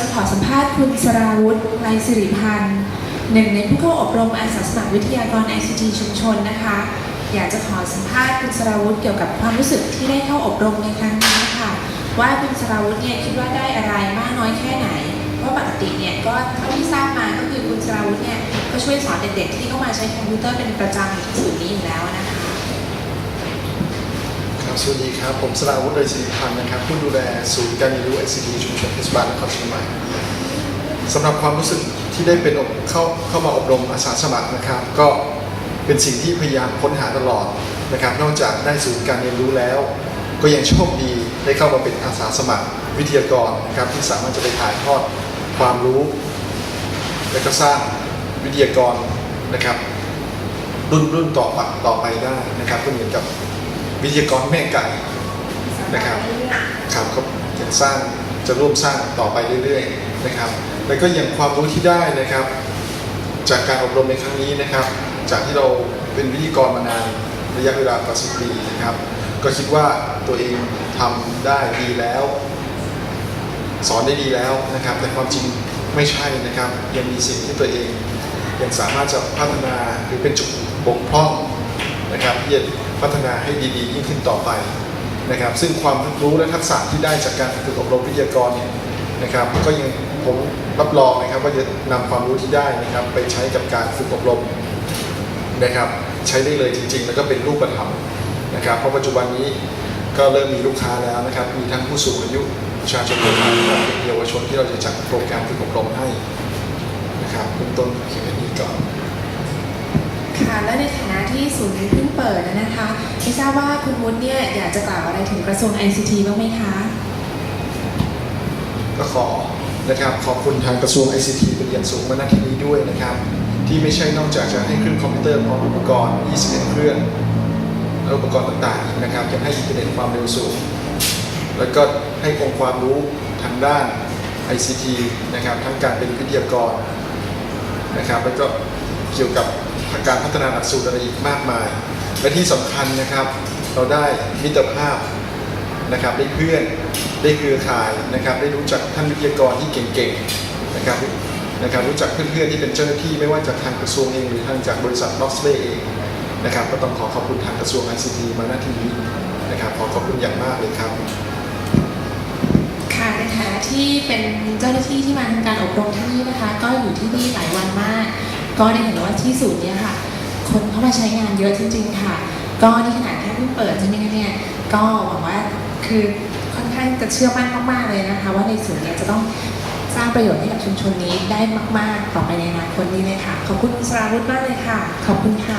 จะขอสัมภาษณ์คุณสราวุฒิไลสิริพันธ์หนึ่งในผู้เข้าอบรมอาสาสมัครวิทยากร ICT ชุมชนนะคะ อยากจะขอสัมภาษณ์คุณสราวุฒิเกี่ยวกับความรู้สึกที่ได้เข้าอบรมในครั้งนี้ค่ะ ว่าคุณสราวุฒิเนี่ยคิดว่าได้อะไรมากน้อยแค่ไหนเพราะปกติเนี่ยก็เท่าที่ทราบมาก็คือคุณสราวุฒิเนี่ยก็ช่วยสอนเด็กๆที่เข้ามาใช้คอมพิวเตอร์เป็นประจำอยู่ที่ศูนย์นี้อยู่แล้วนะคะ ครับสวัสดีครับ ผมสราวุฒิเลยศิริพันธ์นะครับ ผู้ดูแลศูนย์การเรียนรู้ ICT ชุมชนเทศบาลนครเชียงใหม่สำหรับความรู้สึกที่ได้เป็นเข้าเข้ามาอบรมอาสาสมัครนะครับ ก็เป็นสิ่งที่พยายามค้นหาตลอดนะครับ นอกจากได้ศูนย์การเรียนรู้แล้ว ก็ยังโชคดีได้เข้ามาเป็นอาสาสมัครวิทยากรนะครับ ที่สามารถจะไปถ่ายทอดความรู้ และก็สร้างวิทยากรนะครับ รุ่นรุ่นต่อไปต่อไปได้นะครับก็เหมือนกับ วิทยากรแม่ไก่นะครับครับก็จะสร้างจะร่วมสร้างต่อไปเรื่อยๆนะครับ แล้วก็อย่างความรู้ที่ได้นะครับ จากการอบรมในครั้งนี้นะครับ จากที่เราเป็นวิทยากรมานานระยะเวลากว่าสิปีนะครับ ก็คิดว่าตัวเองทำได้ดีแล้ว สอนได้ดีแล้วนะครับ แต่ความจริงไม่ใช่นะครับ ยังมีสิ่งที่ตัวเองยังสามารถจะพัฒนาหรือเป็นจุดบกพร่อง นะครับที่จะพัฒนาให้ดีๆยิ่งขึ้นต่อไปนะครับซึ่งความรู้และทักษะที่ได้จากการฝึกอบรมวิทยากรเนี่ยนะครับก็ยังผมรับรองนะครับว่าจะนำความรู้ที่ได้นะครับไปใช้กับการฝึกอบรมนะครับใช้ได้เลยจริง ๆ แล้วก็เป็นรูปธรรมนะครับเพราะปัจจุบันนี้ก็เริ่มมีลูกค้าแล้วนะครับมีทั้งผู้สูงอายุประชาชนคนไทยและเยาวชนที่เราจะจัดโปรแกรมฝึกอบรมให้นะครับเริ่มต้นเพียงแค่นี้ก่อน ค่ะ และในฐานะที่ศูนย์เพิ่งเปิดนะคะไม่ทราบว่าคุณวุฒิเนี่ยอยากจะกล่าวอะไรถึงกระทรวง ICT บ้างไหมคะก็ขอนะครับขอบคุณทางกระทรวง ICT เป็นอย่างสูงมาณที่นี้ด้วยนะครับ ที่ไม่ใช่นอกจากจะให้เครื่องคอมพิวเตอร์พร้อมอุปกรณ์ 21 เครื่องและอุปกรณ์ต่างๆนะครับยังให้อินเทอร์เน็ตความเร็วสูง แล้วก็ให้องค์ความรู้ทางด้าน ICT นะครับทั้งการเป็นวิทยากรนะครับแล้วก็เกี่ยวกับ การพัฒนาหลักสูตรอะไรอีกมากมาย และที่สำคัญนะครับ เราได้มิตรภาพนะครับได้เพื่อนได้เครือข่ายนะครับ ได้รู้จักท่านวิทยากรที่เก่งๆนะครับนะครับรู้จักเพื่อนๆที่เป็นเจ้าหน้าที่ไม่ว่าจากทางกระทรวงเองหรือทางจากบริษัทล็อกสเเองนะครับ ก็ต้องขอขอบคุณทางกระทรวง ICT มาณที่นี้นะครับขอขอบคุณอย่างมากเลยครับค่ะในฐานะที่เป็นเจ้าหน้าที่ที่มาทำการอบรมที่นี่นะคะ ก็อยู่ที่นี่หลายวันมาก ก็ได้เห็นว่าที่ศูนย์เนี่ยค่ะ คนเข้ามาใช้งานเยอะจริงๆค่ะ ก็นี่ขนาดแค่เพิ่งเปิดใช่ไหมคะเนี่ยก็หวังว่าคือค่อนข้างจะเชื่อมั่นมากๆเลยนะคะ ว่าในศูนย์เนี่ยจะต้องสร้างประโยชน์ให้กับชุมชนนี้ได้มาก ๆ ต่อไปในอนาคตนี้เลยค่ะ ขอบคุณคุณสราวุฒิมากเลยค่ะ ขอบคุณค่ะ